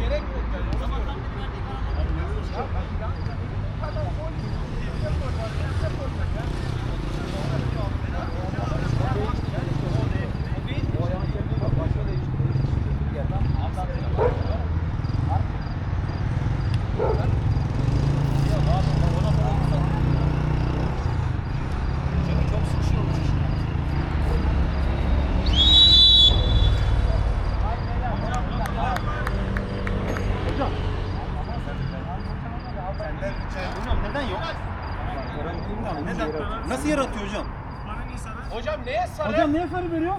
gerek yok yani. O zaman çok sıkışır olmuş işte. Hocam neden yok? Neden? Nasıl yaratıyor hocam? Hocam neye sarı? Hocam niye sarı veriyor?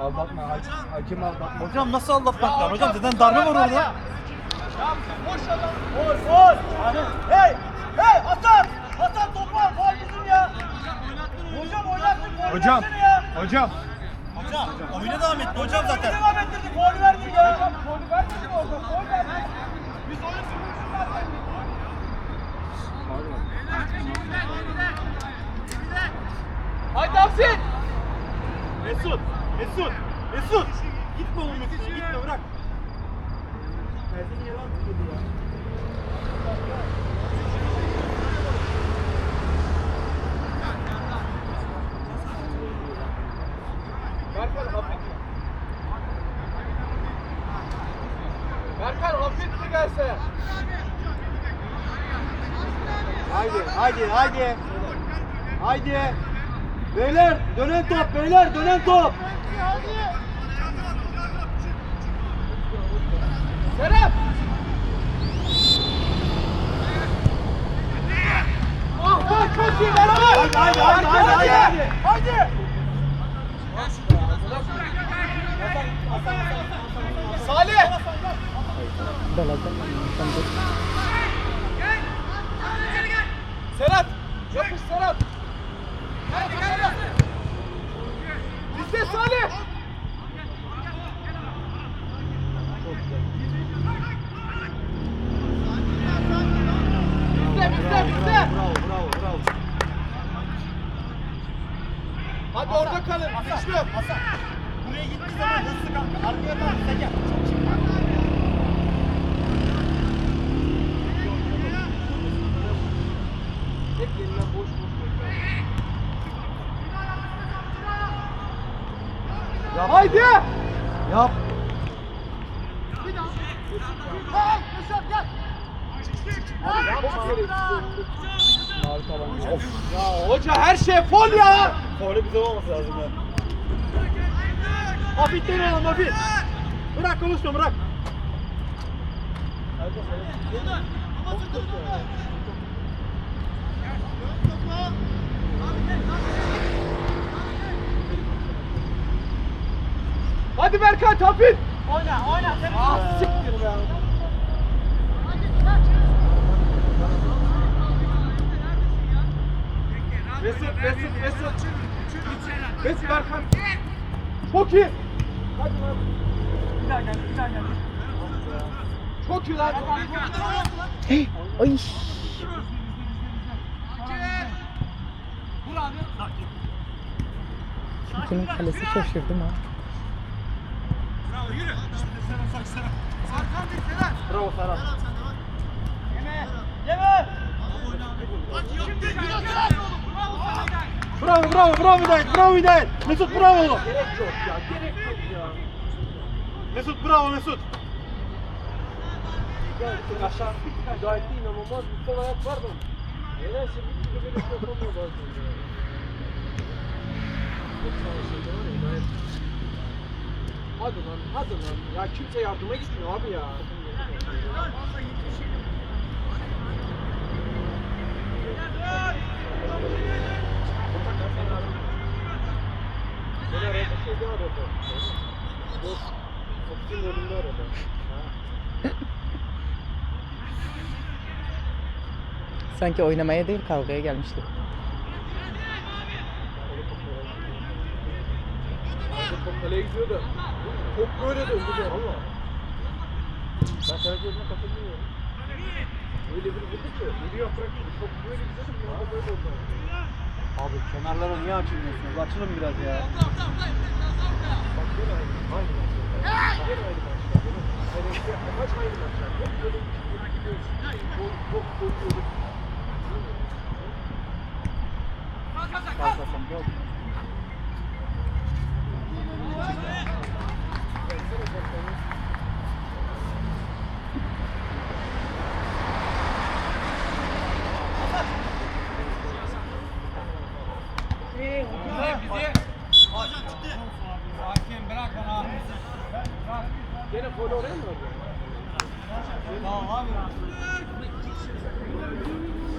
Aldatma, hakim aldatma. Hocam nasıl aldatmak var? Hocam zaten darbe var orada. Ya boş adam. Gol. Hani hey hey Hasan Hasan topu al faul bizim ya. Hocam oynattın Hocam, hocam. Hocam oyuna devam etti hocam zaten. Devam ettirdik. Gol verdik ya. Gol vermedik orada. Gol verdik. Biz oyun Afsin. Mesut Mesut Mesut. Gitme oğlum Mesut gitme bırak. Berkan hafif. Berkan hafif mi gelse? Haydi, haydi, haydi. Haydi. Beyler, dönen top, beyler, dönen top. Serap. Ah be çok iyi Berkan. Haydi, haydi, haydi, haydi, haydi. Haydi. Salih. Serhat. Yapış Serhat. Bizde Salih. Bizde bizde bizde. Bravo, bravo, bravo. Hadi orada kalın. Güçlü. Hasan. Buraya gittiği zaman hızlı kanka. Arkaya tamam sen gel. Hep yeniden boş boş Yap. Haydi. Yap. Al Kuşat gel. Harika lan. Ya hoca her şey fol ya. Faulü bize olması lazım ya. Hafif dön oğlum, hafif. Bırak konuşma, bırak. Hadi Berkan hafif. Oyna oyna. Ah siktir be. Mesut Mesut Mesut. Mesut Berkan. Çok iyi. Hadi lan. Bir daha gel, bir daha gel. Çok iyi lan. Ay. Kimin kalesi şaşırdım ha. Bravo Serhat. Bravo, bravo, bravo Hidayet, bravo Hidayet. Mesut bravo. Gerek yok ya, gerek yok ya. Mesut bravo Mesut. Ya aşağı gayet de inanılmaz bir sol ayak var da. Nedense bir türlü şey yapamıyor bazen ya. Çok şeyde var ya, gayet- Hadi lan, hadi lan. Ya kimse yardıma gitmiyor abi ya. Beni Sanki oynamaya değil kavgaya gelmişti. Top kaleye gidiyor da. Top böyle döndü de ama. Ben karakterine katılmıyorum. Öyle bir vurdu ki. Yürü yaprak gibi. Top böyle gidiyordu. Bir anda böyle oldu. Abi kenarlara niye açılmıyorsunuz? Açılın biraz ya. Bak gene aynı. Aynı. Gene aynı başlar. Gene- Kaç aynı maçlar? Hep böyle bir gidiyoruz. Gol, gol, gol yiyoruz. Kalkasam yok. Gene gol oraya mı? Tamam abi.